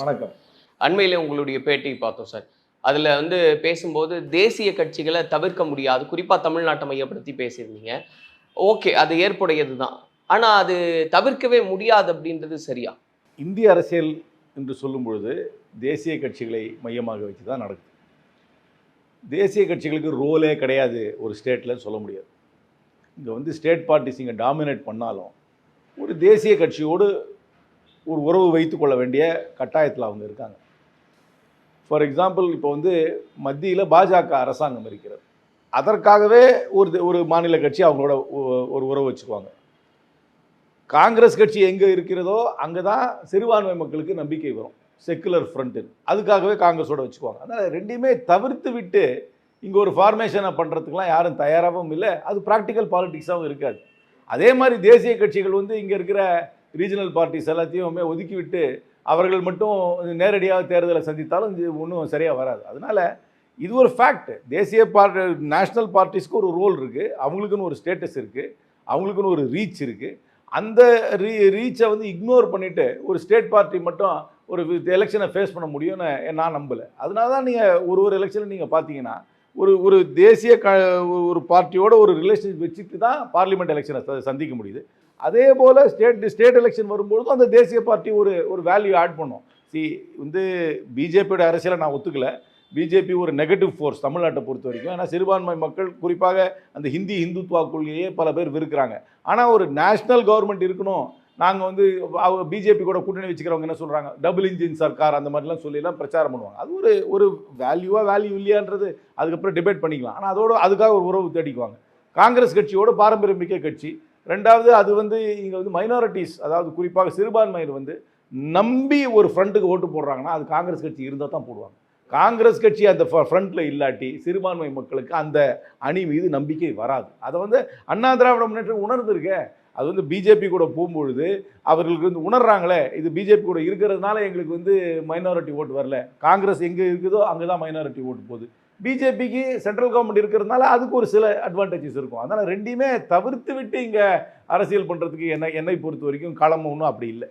வணக்கம். அண்மையிலே உங்களுடைய பேட்டி பார்த்தோம் சார். அதுல வந்து பேசும்போது தேசிய கட்சிகளை தவிர்க்க முடியாது. குறிப்பா தமிழ்நாட்டை மையப்படுத்தி பேசியிருந்தீங்க. ஓகே அது ஏற்புடையது தான் ஆனா அது தவிர்க்கவே முடியாது அப்படின்றது சரியா? இந்திய அரசியல் என்று சொல்லும் பொழுது தேசிய கட்சிகளை மையமாக வச்சு தான் நடக்குது. தேசிய கட்சிகளுக்கு ரோலே கிடையாது ஒரு ஸ்டேட்டில் சொல்ல முடியாது. இங்கே வந்து ஸ்டேட் பார்ட்டிஸ் இங்கே டாமினேட் பண்ணாலும் ஒரு தேசிய கட்சியோடு ஒரு உறவு வைத்து கொள்ள வேண்டிய கட்டாயத்தில் அவங்க இருக்காங்க. ஃபார் எக்ஸாம்பிள் இப்போ வந்து மத்தியில் பாஜக அரசாங்கம் இருக்கிறது. அதற்காகவே ஒரு ஒரு மாநில கட்சி அவங்களோட ஒரு உறவு வச்சுக்குவாங்க. காங்கிரஸ் கட்சி எங்கே இருக்கிறதோ அங்கே தான் சிறுபான்மை மக்களுக்கு நம்பிக்கை வரும். செக்குலர் ஃப்ரண்ட்டு அதுக்காகவே காங்கிரஸோட வச்சுக்குவாங்க. அதனால் ரெண்டையுமே தவிர்த்து விட்டு இங்கே ஒரு ஃபார்மேஷனை பண்ணுறதுக்கெலாம் யாரும் தயாராகவும் இல்லை. அது ப்ராக்டிக்கல் பாலிட்டிக்ஸாகவும் இருக்காது. அதே மாதிரி தேசிய கட்சிகள் வந்து இங்கே இருக்கிற ரீஜனல் பார்ட்டிஸ் எல்லாத்தையுமே ஒதுக்கிவிட்டு அவர்கள் மட்டும் நேரடியாக தேர்தலை சந்தித்தாலும் இது ஒன்றும் சரியாக வராது. அதனால் இது ஒரு ஃபேக்ட் தேசிய பார்ட்டி நேஷ்னல் பார்ட்டிஸ்க்கு ஒரு ரோல் இருக்குது அவங்களுக்குன்னு ஒரு ஸ்டேட்டஸ் இருக்குது அவங்களுக்குன்னு ஒரு ரீச் இருக்குது அந்த ரீ ரீச்சை வந்து இக்னோர் பண்ணிவிட்டு ஒரு ஸ்டேட் பார்ட்டி மட்டும் ஒரு எலெக்ஷனை ஃபேஸ் பண்ண முடியும்னு நான் நம்பலை. அதனால தான் நீங்கள் ஒரு ஒரு எலெக்ஷனில் நீங்கள் பார்த்தீங்கன்னா ஒரு ஒரு தேசிய க ஒரு பார்ட்டியோட ஒரு ரிலேஷன்ஷிப் வச்சுட்டு தான் பார்லிமெண்ட் எலெக்ஷனை சந்திக்க முடியுது. அதே போல் ஸ்டேட் ஸ்டேட் எலெக்ஷன் வரும்பொழுதும் அந்த தேசிய பார்ட்டி ஒரு ஒரு வேல்யூ ஆட் பண்ணும். சி வந்து பிஜேபியோட அரசியலை நான் ஒத்துக்கல. பிஜேபி ஒரு நெகட்டிவ் ஃபோர்ஸ் தமிழ்நாட்டை பொறுத்த வரைக்கும். ஏன்னா சிறுபான்மை மக்கள் குறிப்பாக அந்த ஹிந்தி ஹிந்துத்வா கொள்கையே பல பேர் விருக்கிறாங்க ஆனால் ஒரு நேஷ்னல் கவர்மெண்ட் இருக்கணும் நாங்கள் வந்து அவங்க பிஜேபி கூட கூட்டணி வச்சுக்கிறவங்க என்ன சொல்கிறாங்க டபுள் இன்ஜின் சர்க்கார் அந்த மாதிரிலாம் சொல்லிலாம் பிரச்சாரம் பண்ணுவாங்க. அது ஒரு ஒரு வேல்யூவாக வேல்யூ இல்லையான்றது அதுக்கப்புறம் டிபேட் பண்ணிக்கலாம். ஆனால் அதோட அதுக்காக ஒரு உறவு தேடிக்குவாங்க. காங்கிரஸ் கட்சியோட பாரம்பரிய மிக்க கட்சி. ரெண்டாவது அது வந்து இங்கே வந்து மைனாரிட்டிஸ் அதாவது குறிப்பாக சிறுபான்மையினர் வந்து நம்பி ஒரு ஃப்ரண்ட்டுக்கு ஓட்டு போடுறாங்கன்னா அது காங்கிரஸ் கட்சி இருந்தால் தான் போடுவாங்க. காங்கிரஸ் கட்சி அந்த ஃப்ரண்ட்டில் இல்லாட்டி சிறுபான்மை மக்களுக்கு அந்த அணி மீது நம்பிக்கை வராது. அதை வந்து அண்ணா திராவிட முன்னேற்றம் உணர்ந்திருக்கே. அது வந்து பிஜேபி கூட போகும்பொழுது அவர்களுக்கு வந்து உணர்றாங்களே இது பிஜேபி கூட இருக்கிறதுனால எங்களுக்கு வந்து மைனாரிட்டி ஓட்டு வரல. காங்கிரஸ் எங்கே இருக்குதோ அங்கே தான் மைனாரிட்டி ஓட்டு போகுது பிஜேபிக்கு சென்ட்ரல் கவர்மெண்ட் இருக்கிறதுனால அதுக்கு ஒரு சில அட்வான்டேஜஸ் இருக்கும். அதனால் ரெண்டையுமே தவிர்த்து விட்டு இங்கே அரசியல் பண்ணுறதுக்கு என்ன என்னை பொறுத்த வரைக்கும் களம் ஒன்றும் அப்படி இல்லை.